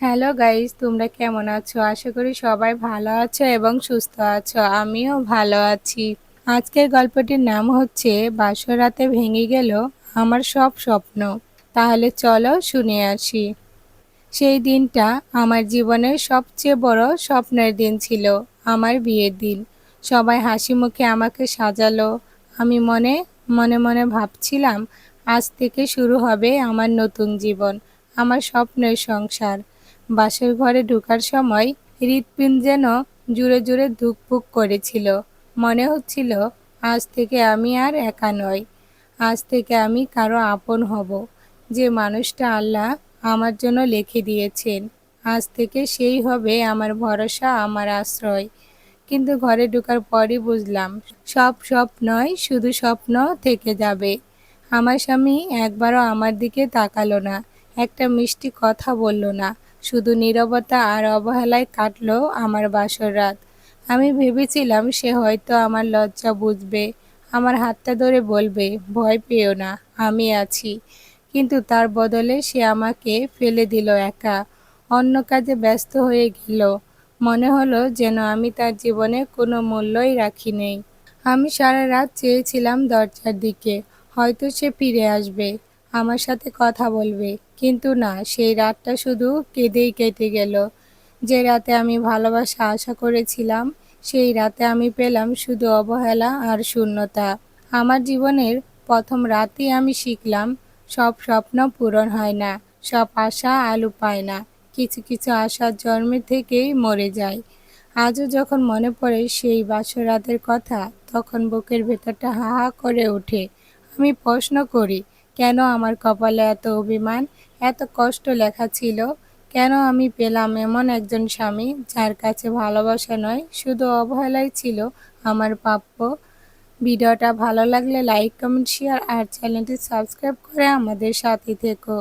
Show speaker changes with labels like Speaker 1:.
Speaker 1: Hello guys তোমরা কেমন আছো? আশা করি সবাই ভালো আছো এবং সুস্থ আছো। আমিও ভালো আছি। আজকের গল্পটির নাম হচ্ছে বাসরাতে ভেঙে গেল আমার সব স্বপ্ন। তাহলে চলো শুনে আসি। সেই দিনটা আমার জীবনের সবচেয়ে বড় স্বপ্নের দিন ছিল, আমার বিয়ের দিন। সবাই হাসি মুখে আমাকে সাজালো। আমি মনে মনে মনে ভাবছিলাম, আজ থেকে শুরু হবে আমার নতুন জীবন, আমার স্বপ্নের সংসার। বাসর ঘরে ঢোকার সময় হৃৎপিণ্ড যেন জুড়ে জুড়ে ধুকপুক করেছিল। মনে হচ্ছিল, আজ থেকে আমি আর একা নই। আজ থেকে আমি কারও আপন হব। যে মানুষটা আল্লাহ আমার জন্য লিখে দিয়েছেন, আজ থেকে সেই হবে আমার ভরসা, আমার আশ্রয়। কিন্তু ঘরে ঢোকার পরই বুঝলাম, সব স্বপ্নই শুধু স্বপ্ন থেকে যাবে। আমার স্বামী একবারও আমার দিকে তাকালো না, একটা মিষ্টি কথা বলল না। শুধু নীরবতা আর অবহেলায় কাটলো আমার বাসর রাত। আমি ভেবেছিলাম সে হয়তো আমার লজ্জা বুঝবে, আমার হাতটা ধরে বলবে, ভয় পেও না, আমি আছি। কিন্তু তার বদলে সে আমাকে ফেলে দিল একা, অন্য কাজে ব্যস্ত হয়ে গেল। মনে হলো যেন আমি তার জীবনে কোনো মূল্যই রাখি নেই। আমি সারা রাত চেয়েছিলাম দরজার দিকে, হয়তো সে ফিরে আসবে। আমার সাথে কথা বলবে। কিন্তু না, সেই রাতটা শুধু কেঁদেই কেটে গেল। যে রাতে আমি ভালোবাসা আশা করেছিলাম, সেই রাতে আমি পেলাম শুধু অবহেলা আর শূন্যতা। আমার জীবনের প্রথম রাতেই আমি শিখলাম, সব স্বপ্ন পূরণ হয় না, সব আশা আলু পায় না, কিছু কিছু আশার জন্মের থেকেই মরে যায়। আজও যখন মনে পড়ে সেই বাসর রাতের কথা, তখন বুকের ভেতরটা হা হা করে ওঠে। আমি প্রশ্ন করি কেন আমার কপালে এত অভিমান, এত কষ্ট লেখা ছিল? কেন আমি পেলাম এমন একজন স্বামী যার কাছে ভালোবাসা নয়, শুধু অবহেলাই ছিল আমার প্রাপ্য? ভিডিওটা ভালো লাগলে লাইক, কমেন্ট শেয়ার আর চ্যানেলটি সাবস্ক্রাইব করে আমাদের সাথে থেকো।